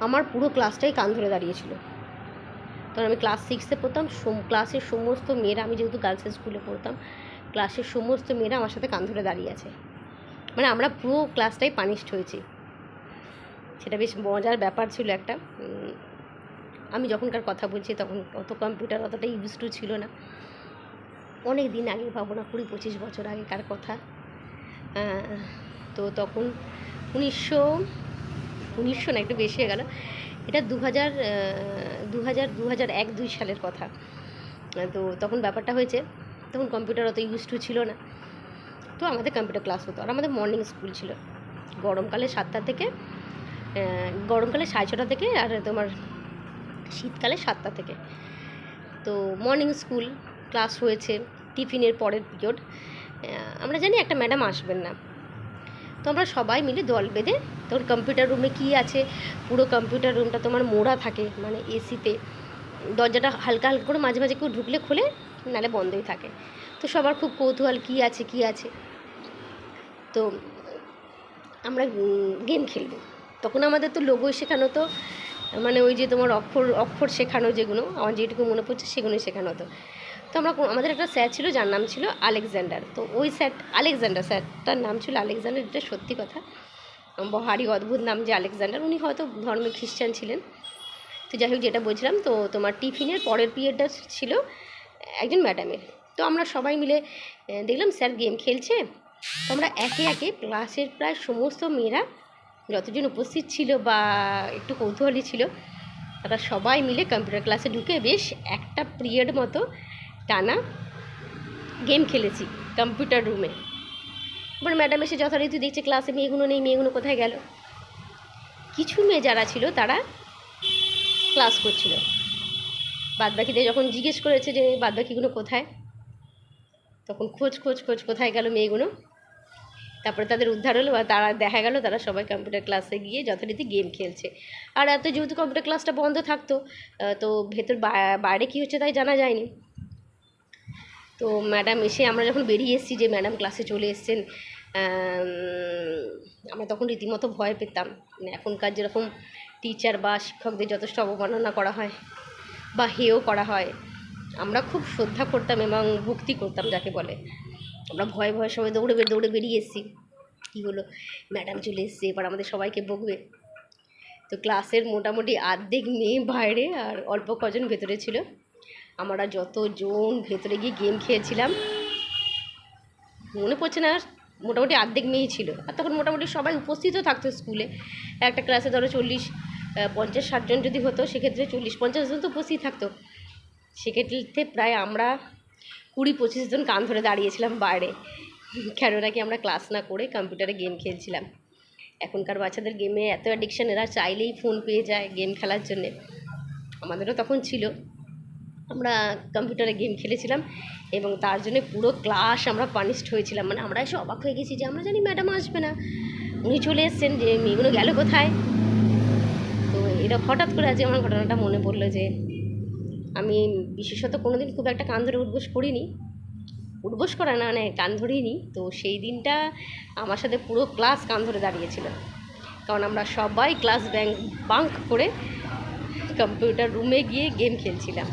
আমার পুরো ক্লাসটাই কান ধরে দাঁড়িয়েছিল। তখন আমি ক্লাস সিক্সে পড়তাম ক্লাসের সমস্ত মেয়েরা, আমি যেহেতু গার্লসের স্কুলে পড়তাম, ক্লাসের সমস্ত মেয়েরা আমার সাথে কান ধরে দাঁড়িয়ে আছে। মানে আমরা পুরো ক্লাসটাই পানিশড হয়েছি। সেটা বেশ মজার ব্যাপার ছিল একটা। আমি যখনকার কথা বলছি তখন অত কম্পিউটার অতটা ইউজ টু ছিল না। অনেক দিন আগে পাবো না, কুড়ি পঁচিশ বছর আগেকার কথা। তো তখন উনিশশো উনিশশো না, একটু বেশি হয়ে গেল। এটা দু হাজার দু হাজার দু হাজার এক, দুই সালের কথা। তো তখন ব্যাপারটা হয়েছে, তখন কম্পিউটার অত ইউজ টু ছিল না। তো আমাদের কম্পিউটার ক্লাস হতো। আর আমাদের মর্নিং স্কুল ছিল। গরমকালে সাতটা থেকে গরমকালে সাড়ে ছটা থেকে আর তোমার শীতকালে সাতটা থেকে। তো মর্নিং স্কুল ক্লাস হয়েছে টিফিনের পরের পিরিয়ড আমরা জানি একটা ম্যাডাম আসবেন না। তো আমরা সবাই মিলে দল বেঁধে তখন কম্পিউটার রুমে কি আছে? পুরো কম্পিউটার রুমটা তোমার মোড়া থাকে মানে এসিতে দরজাটা হালকা হালকা করে মাঝে মাঝে কেউ ঢুকলে খোলে নালে বন্ধই থাকে। তো সবার খুব কৌতূহল, কী আছে কী আছে? তো আমরা গেম খেলব। তখন আমাদের তো লোগোই শেখানো তো। মানে ওই যে তোমার অক্ষর অক্ষর শেখানো যেগুলো, আমার যেটুকু মনে পড়ছে সেগুলোই শেখানো হতো। তো আমরা আমাদের একটা স্যার ছিল, যার নাম ছিল আলেকজান্ডার। তো ওই স্যার, আলেকজান্ডার, স্যারটার নাম ছিল আলেকজান্ডার, এটা সত্যি কথা। ভারী অদ্ভুত নাম যে আলেকজান্ডার, উনি হয়তো ধর্মে খ্রিস্টান ছিলেন। তো যাই হোক, যেটা বলছিলাম, তো তোমার টিফিনের পরের পিরিয়ডটা ছিল একজন ম্যাডামের। তো আমরা সবাই মিলে দেখলাম স্যার গেম খেলছে। তো আমরা একে একে ক্লাসের প্রায় সমস্ত মেয়েরা যতজন উপস্থিত ছিল বা একটু কৌতূহলী ছিল, তারা সবাই মিলে কম্পিউটার ক্লাসে ঢুকে বেশ একটা পিরিয়ড মতো টানা গেম খেলেছি কম্পিউটার রুমে এবার ম্যাডাম এসে যথারীতি দেখছে ক্লাসে মেয়েগুলো নেই, মেয়েগুলো কোথায় গেল? কিছু মেয়ে যারা ছিল তারা ক্লাস করছিল। বাদবাকিদের যখন জিজ্ঞেস করেছে যে বাদবাকিগুলো কোথায়? তখন খোঁজ খোঁজ খোঁজ কোথায় গেল মেয়েগুলো? তারপরে তাদের উদ্ধার হলো বা তারা দেখা গেল তারা সবাই কম্পিউটার ক্লাসে গিয়ে যথারীতি গেম খেলছে। আর এত যেহেতু কম্পিউটার ক্লাসটা বন্ধ থাকতো তো ভেতর বাইরে কী হচ্ছে তাই জানা যায়নি। তো ম্যাডাম এসে আমরা যখন বেরিয়ে এসেছি যে ম্যাডাম ক্লাসে চলে এসছেন আমরা তখন রীতিমতো ভয় পেতাম। মানে এখনকার যেরকম টিচার বা শিক্ষকদের যথেষ্ট অবমাননা করা হয় বা হেয় করা হয়, আমরা খুব শ্রদ্ধা করতাম এবং ভক্তি করতাম যাকে বলে। আমরা ভয়ে ভয়ে সবাই দৌড়ে দৌড়ে বেরিয়ে এসেছি। কী হলো? ম্যাডাম চলে এসছে, এবার আমাদের সবাইকে বকবে। তো ক্লাসের মোটামুটি আর্ধেক মেয়ে বাইরে, আর অল্প কজন ভেতরে ছিল। আমরা যতজন ভেতরে গিয়ে গেম খেয়েছিলাম, মনে পড়ছে না, মোটামুটি অর্ধেক মেয়েই ছিল। আর তখন মোটামুটি সবাই উপস্থিতও থাকতো স্কুলে একটা ক্লাসে ধরো চল্লিশ পঞ্চাশ ষাটজন যদি হতো, সেক্ষেত্রে চল্লিশ, পঞ্চাশ জন তো উপস্থিত থাকতো। সেক্ষেত্রে প্রায় আমরা কুড়ি পঁচিশ জন কান ধরে দাঁড়িয়েছিলাম বাইরে। কেন নাকি আমরা ক্লাস না করে কম্পিউটারে গেম খেলছিলাম। এখনকার বাচ্চাদের গেমে এত অ্যাডিকশান এরা চাইলেই ফোন পেয়ে যায় গেম খেলার জন্যে। আমাদেরও তখন ছিল। আমরা কম্পিউটারে গেম খেলেছিলাম এবং তার জন্য পুরো ক্লাস আমরা পানিশড হয়েছিলাম। মানে আমরা এসে অবাক হয়ে গেছি যে আমরা জানি ম্যাডাম আসবে না। উনি চলে এসছেন যে মেয়েগুলো গেল কোথায়? তো এটা হঠাৎ করে আজ আমার ঘটনাটা মনে পড়ল যে আমি বিশেষত কোনো দিন খুব একটা কান ধরে উদ্বোস করিনি। উঠবোস করা না মানে কান ধরিনি তো সেই দিনটা আমার সাথে পুরো ক্লাস কান ধরে দাঁড়িয়েছিল। কারণ আমরা সবাই ক্লাস ব্যাঙ্ক বাঙ্ক করে কম্পিউটার রুমে গিয়ে গেম খেলছিলাম।